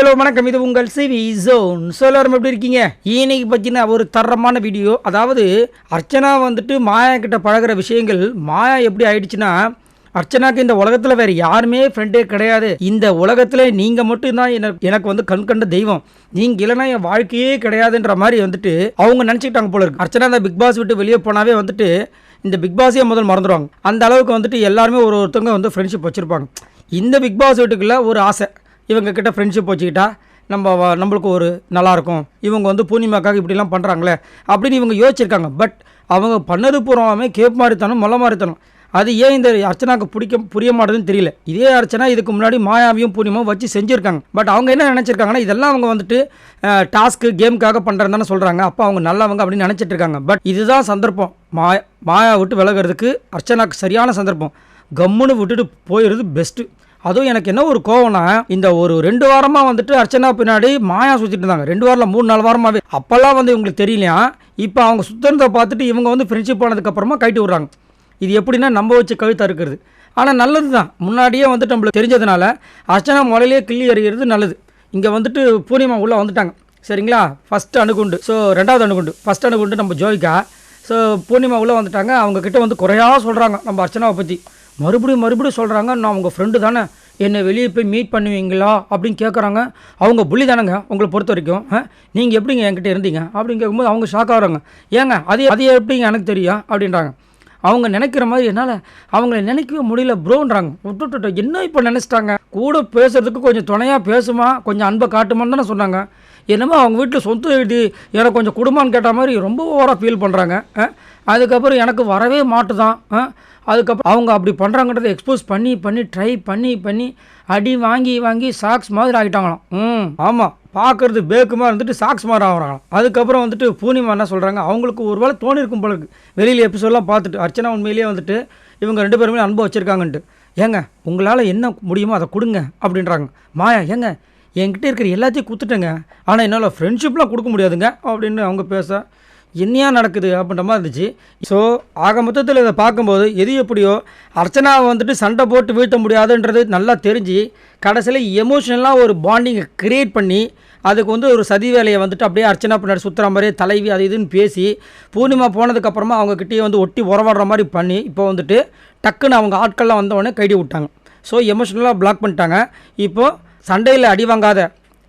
Hello வணக்கம். இது உங்கள் சிவி ஜோன். ஸோ எப்படி இருக்கீங்க? இன்னைக்கு பற்றின ஒரு தரமான வீடியோ அதாவது அர்ச்சனா வந்துட்டு மாயா கிட்ட பழகுற விஷயங்கள் மாயா எப்படி ஆயிடுச்சுன்னா அர்ச்சனாக்கு இந்த உலகத்தில் வேறு யாருமே ஃப்ரெண்டே கிடையாது. இந்த உலகத்தில் நீங்கள் மட்டும்தான் எனக்கு எனக்கு வந்து கண் கண்ட தெய்வம். நீங்கள் இல்லைன்னா என் வாழ்க்கையே கிடையாதுன்ற மாதிரி வந்துட்டு அவங்க நினச்சிக்கிட்டாங்க போல இருக்கு. அர்ச்சனா இந்த பிக் பாஸ் விட்டு வெளியே போனாவே வந்துட்டு இந்த பிக் பாஸே முதல் மறந்துடுவாங்க அந்த அளவுக்கு வந்துட்டு எல்லாருமே ஒரு ஒருத்தவங்க வந்து ஃப்ரெண்ட்ஷிப் வச்சுருப்பாங்க. இந்த பிக் பாஸ் வீட்டுக்குள்ள ஒரு ஆசை. இவங்கக்கிட்ட ஃப்ரெண்ட்ஷிப் வச்சுக்கிட்டா நம்ம நம்மளுக்கு ஒரு நல்லாயிருக்கும். இவங்க வந்து பூர்ணிமாக்காக இப்படிலாம் பண்ணுறாங்களே அப்படின்னு இவங்க யோசிச்சிருக்காங்க. பட் அவங்க பண்ணது பூர்வமே கேப் மாதிரித்தனம் மொல்ல மாதிரித்தனம் அது ஏன் இந்த அர்ச்சனாக்கு பிடிக்க புரிய மாட்டேதுன்னு தெரியல. இதே அர்ச்சனா இதுக்கு முன்னாடி மாயாவையும் பூர்ணிமாவும் வச்சு செஞ்சுருக்காங்க. பட் அவங்க என்ன நினச்சிருக்காங்கன்னா இதெல்லாம் அவங்க வந்துட்டு டாஸ்க்கு கேமுக்காக பண்ணுறதுன்னு தானே சொல்கிறாங்க அப்போ அவங்க நல்லவங்க அப்படின்னு நினச்சிட்டு இருக்காங்க பட் இதுதான் சந்தர்ப்பம். மாயா மாயா விட்டு விலகிறதுக்கு அர்ச்சனாக்கு சரியான சந்தர்ப்பம். கம்முன்னு விட்டுட்டு போயிடுறது பெஸ்ட்டு அதுவும் எனக்கு என்ன ஒரு கோவம்னா இந்த ஒரு ரெண்டு வாரமாக வந்துட்டு அர்ச்சனா பின்னாடி மாயா சுற்றிட்டு இருந்தாங்க. ரெண்டு வாரம் மூணு நாலு வாரமாகவே அப்போல்லாம் வந்து இவங்களுக்கு தெரியலையா? இப்போ அவங்க சுத்தனத்தை பார்த்துட்டு இவங்க வந்து ஃப்ரெண்ட்ஷிப் ஆனதுக்கப்புறமா கைட்டு விட்றாங்க. இது எப்படின்னா நம்ம வச்சு கவிதா இருக்கிறது. ஆனால் நல்லது தான் முன்னாடியே வந்துட்டு நம்மளுக்கு தெரிஞ்சதுனால அர்ச்சனா முறையிலேயே கிள்ளி எறிகிறது நல்லது. இங்கே வந்துட்டு பூர்ணிமா உள்ளே வந்துட்டாங்க. சரிங்களா? ஃபஸ்ட்டு அணுகுண்டு. ஸோ ரெண்டாவது அணுகுண்டு. ஃபஸ்ட் அணுகுண்டு நம்ம ஜோவிகா ஸோ பூர்ணிமா உள்ளே வந்துட்டாங்க. அவங்கக்கிட்ட வந்து குறையாக சொல்கிறாங்க நம்ம அர்ச்சனாவை பற்றி மறுபடியும் மறுபடியும் சொல்கிறாங்க நான் உங்கள் ஃப்ரெண்டு தானே. என்னை வெளியே போய் மீட் பண்ணுவீங்களா? அப்படின்னு கேட்குறாங்க அவங்க புள்ளி தானேங்க உங்களை பொறுத்த வரைக்கும். நீங்கள் எப்படிங்க என்கிட்ட இருந்தீங்க? அப்படின்னு கேட்கும்போது அவங்க ஷாக் ஆகிறாங்க ஏங்க அது அது எப்படிங்க எனக்கு தெரியும் அப்படின்றாங்க. அவங்க நினைக்கிற மாதிரி என்னால் அவங்கள நினைக்கவே முடியல ப்ரோன்றாங்க. விட்டுட்டு என்ன இப்போ நினச்சிட்டாங்க? கூட பேசுகிறதுக்கு கொஞ்சம் துணையாக பேசுமா? கொஞ்சம் அன்பை காட்டுமான்னு தானே சொன்னாங்க. என்னமோ அவங்க வீட்டில் சொந்த வீடு எனக்கு கொஞ்சம் குடும்பம்னு கேட்ட மாதிரி ரொம்ப ஓவராக ஃபீல் பண்ணுறாங்க அதுக்கப்புறம் எனக்கு வரவே மாட்டுதான். அதுக்கப்புறம் அவங்க அப்படி பண்ணுறாங்கன்றத எக்ஸ்போஸ் பண்ணி பண்ணி ட்ரை பண்ணி பண்ணி அடி வாங்கி வாங்கி சாக்ஸ் மாதிரி ஆகிட்டாங்களாம். ம். ஆமாம் பார்க்கறது பேக்குமா இருந்துட்டு சாக்ஸ் மாதிரி ஆகிறாங்களாம். அதுக்கப்புறம் வந்துட்டு பூர்ணிமா என்ன சொல்கிறாங்க அவங்களுக்கு ஒரு வேளை தோணிருக்கும் போல வெளியில் எபிசோடெலாம் பார்த்துட்டு அர்ச்சனா உண்மையிலேயே வந்துட்டு இவங்க ரெண்டு பேருமே அன்பு வச்சுருக்காங்கன்ட்டு. ஏங்க உங்களால் என்ன முடியுமோ அதை கொடுங்க அப்படின்றாங்க. மாயா ஏங்க என்கிட்ட இருக்கிற எல்லாத்தையும் கொடுத்துட்டேங்க. ஆனால் என்னால் ஃப்ரெண்ட்ஷிப்லாம் கொடுக்க முடியாதுங்க அப்படின்னு அவங்க பேச என்னையா நடக்குது அப்படின்ற மாதிரி இருந்துச்சு. ஸோ ஆக மொத்தத்தில் இதை பார்க்கும்போது எது எப்படியோ அர்ச்சனாவை வந்துட்டு சண்டை போட்டு வீழ்த்த முடியாதுன்றது நல்லா தெரிஞ்சு கடைசியில் எமோஷனலாக ஒரு பாண்டிங்கை க்ரியேட் பண்ணி அதுக்கு வந்து ஒரு சதி வேலையை வந்துட்டு அப்படியே அர்ச்சனா பின்னாடி சுற்றுற மாதிரி தலைவி அது இதுன்னு பேசி பூர்ணிமா போனதுக்கப்புறமா அவங்க வந்து ஒட்டி உறவாடுற மாதிரி பண்ணி இப்போ வந்துட்டு டக்குன்னு அவங்க ஆட்கள்லாம் வந்தவொடனே கைடி விட்டாங்க. ஸோ எமோஷனலாக பிளாக் பண்ணிட்டாங்க. இப்போது சண்டையில் அடி வாங்காத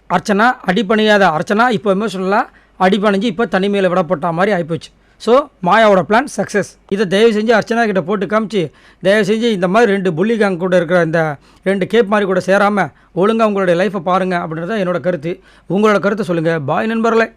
அர்ச்சனா அடி பண்ணியாத அர்ச்சனா இப்போ எமோஷனலாக அடிபணிஞ்சு இப்போ தனிமையில் விடப்பட்ட மாதிரி ஆகிப்போச்சு ஸோ மாயாவோட பிளான் சக்ஸஸ் இதை தயவு செஞ்சு அர்ச்சனா கிட்ட போட்டு காமிச்சு தயவு செஞ்சு இந்த மாதிரி ரெண்டு புள்ளி கேங் கூட இருக்கிற இந்த ரெண்டு கேப் மாதிரி கூட சேராமல் ஒழுங்காக உங்களுடைய லைஃப்பை பாருங்கள் அப்படின்றது தான் என்னோட கருத்து. உங்களோட கருத்தை சொல்லுங்கள் பாய் நண்பர்களே.